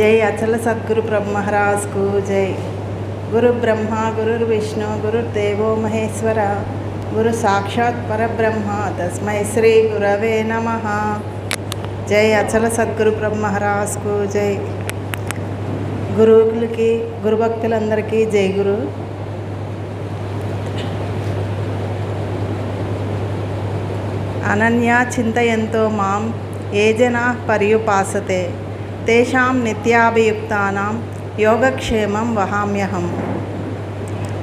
జై అచల సద్గురు బ్రహ్మహరాజ్కు జై. గురు బ్రహ్మ గురు విష్ణు గురు దేవో మహేశ్వర గురు సాక్షాత్ పరబ్రహ్మ తస్మై శ్రీ గురవే నమ. జై అచల సద్గురు బ్రహ్మహరాజ్కు జై. గురువులకి గురుభక్తులందరికీ జై గురు. అనన్యా చింతయంతో మాం ఏ జనా పర్యుపాసతే. తేషాం నిత్యాభియుక్తానాం యోగక్షేమం వహామ్యహం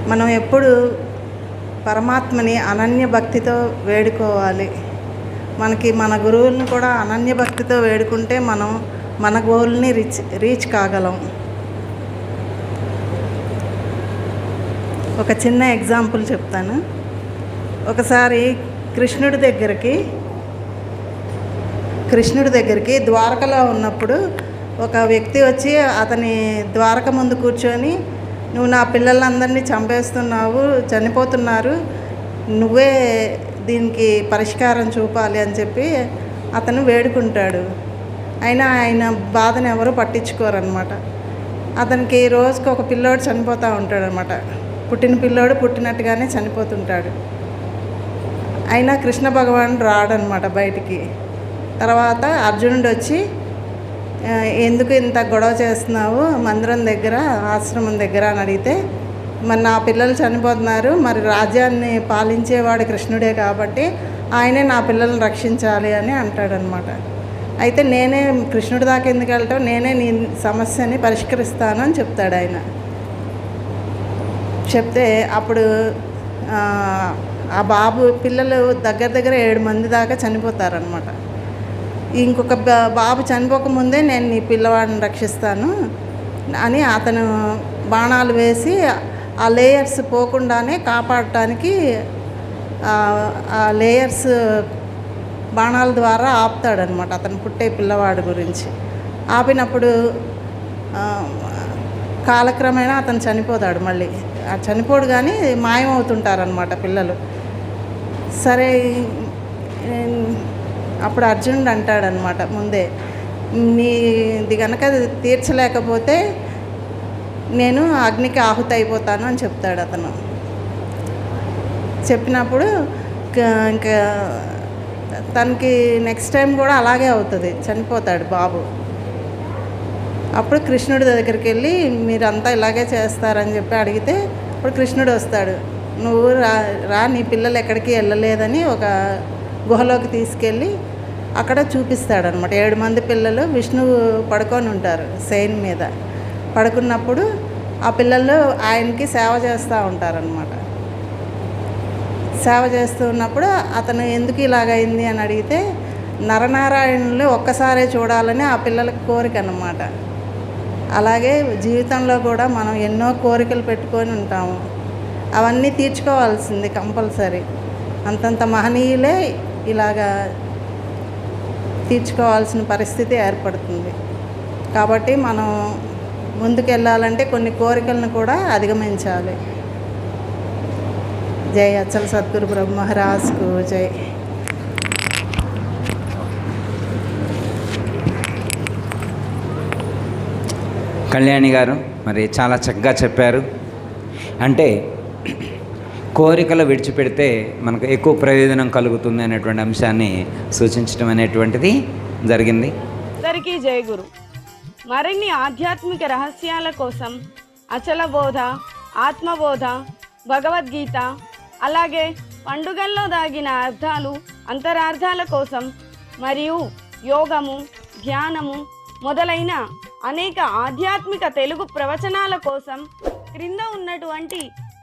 మనం ఎప్పుడు పరమాత్మని అనన్య భక్తితో వేడుకోవాలి. మనకి మన గురువులను కూడా అనన్య భక్తితో వేడుకుంటే మనం మన గోల్ని రీచ్ రీచ్ కాగలం. ఒక చిన్న ఎగ్జాంపుల్ చెప్తాను. ఒకసారి కృష్ణుడి దగ్గరికి కృష్ణుడి దగ్గరికి ద్వారకలో ఉన్నప్పుడు ఒక వ్యక్తి వచ్చి అతని ద్వారక ముందు కూర్చొని నువ్వు నా పిల్లలందరినీ చంపేస్తున్నావు చనిపోతున్నారు నువ్వే దీనికి పరిష్కారం చూపాలి అని చెప్పి అతను వేడుకుంటాడు. అయినా ఆయన బాధను ఎవరు పట్టించుకోరనమాట అతనికి రోజుకి ఒక పిల్లోడు చనిపోతూ ఉంటాడనమాట పుట్టిన పిల్లోడు పుట్టినట్టుగానే చనిపోతుంటాడు. అయినా కృష్ణ భగవానుడు రాడనమాట బయటికి. తర్వాత అర్జునుడు వచ్చి ఎందుకు ఇంత గొడవ చేస్తున్నావు? మందిరం దగ్గర ఆశ్రమం దగ్గర అని అడిగితే మరి నా పిల్లలు చనిపోతున్నారు మరి రాజ్యాన్ని పాలించేవాడు కృష్ణుడే కాబట్టి ఆయనే నా పిల్లల్ని రక్షించాలి అని అంటాడనమాట. అయితే నేనే కృష్ణుడి దాకా ఎందుకు వెళ్ళటం నేనే నీ సమస్యని పరిష్కరిస్తాను అని చెప్తాడు ఆయన. చెప్తే అప్పుడు ఆ, బాబు పిల్లలు దగ్గర దగ్గర ఏడు మంది దాకా చనిపోతారనమాట. ఇంకొక బా- బాబు చనిపోకముందే నేను నీ పిల్లవాడిని రక్షిస్తాను అని అతను బాణాలు వేసి ఆ లేయర్స్ పోకుండానే కాపాడటానికి ఆ- లేయర్స్ బాణాల ద్వారా ఆపుతాడనమాట అతను పుట్టే పిల్లవాడి గురించి. ఆపినప్పుడు కాలక్రమేణా అతను చనిపోతాడు మళ్ళీ. ఆ చనిపోడు కానీ మాయమవుతుంటారనమాట పిల్లలు. సరే అప్పుడు అర్జునుడు అంటాడనమాట ముందే నీది కనుక తీర్చలేకపోతే నేను అగ్నికి ఆహుతి అయిపోతాను అని చెప్తాడు అతను. చెప్పినప్పుడు ఇంకా తనకి నెక్స్ట్ టైం కూడా అలాగే అవుతుంది చనిపోతాడు బాబు. అప్పుడు కృష్ణుడి దగ్గరికి వెళ్ళి మీరంతా ఇలాగే చేస్తారని చెప్పి అడిగితే అప్పుడు కృష్ణుడు వస్తాడు నువ్వు రా రా నీ పిల్లలు ఎక్కడికి వెళ్ళలేదని ఒక గుహలోకి తీసుకెళ్ళి అక్కడ చూపిస్తాడనమాట. ఏడు మంది పిల్లలు విష్ణువు పడుకొని ఉంటారు శైన్ మీద. పడుకున్నప్పుడు ఆ పిల్లలు ఆయనకి సేవ చేస్తూ ఉంటారనమాట. సేవ చేస్తూ ఉన్నప్పుడు అతను ఎందుకు ఇలాగైంది అని అడిగితే నరనారాయణులు ఒక్కసారే చూడాలని ఆ పిల్లలకు కోరిక అన్నమాట. అలాగే జీవితంలో కూడా మనం ఎన్నో కోరికలు పెట్టుకొని ఉంటాము. అవన్నీ తీర్చుకోవాల్సింది కంపల్సరీ. అంతంత మహనీయులే ఇలాగా తీర్చుకోవాల్సిన పరిస్థితి ఏర్పడుతుంది. కాబట్టి మనం ముందుకెళ్ళాలంటే కొన్ని కోరికలను కూడా అధిగమించాలి. జై అచ్చల సద్గురు బ్రహ్మరాజ్కు జై. కళ్యాణి గారు మరి చాలా చక్కగా చెప్పారు. అంటే కోరికలు విడిచిపెడితే మనకు ఎక్కువ ప్రయోజనం కలుగుతుంది అనేటువంటి అంశాన్ని సూచించడం అనేటువంటిది జరిగింది. అందరికీ జయగురు మరిన్ని ఆధ్యాత్మిక రహస్యాల కోసం అచల బోధ ఆత్మబోధ భగవద్గీత అలాగే పండుగల్లో దాగిన అర్థాలు అంతరార్థాల కోసం మరియు యోగము ధ్యానము మొదలైన అనేక ఆధ్యాత్మిక తెలుగు ప్రవచనాల కోసం క్రింద ఉన్నటువంటి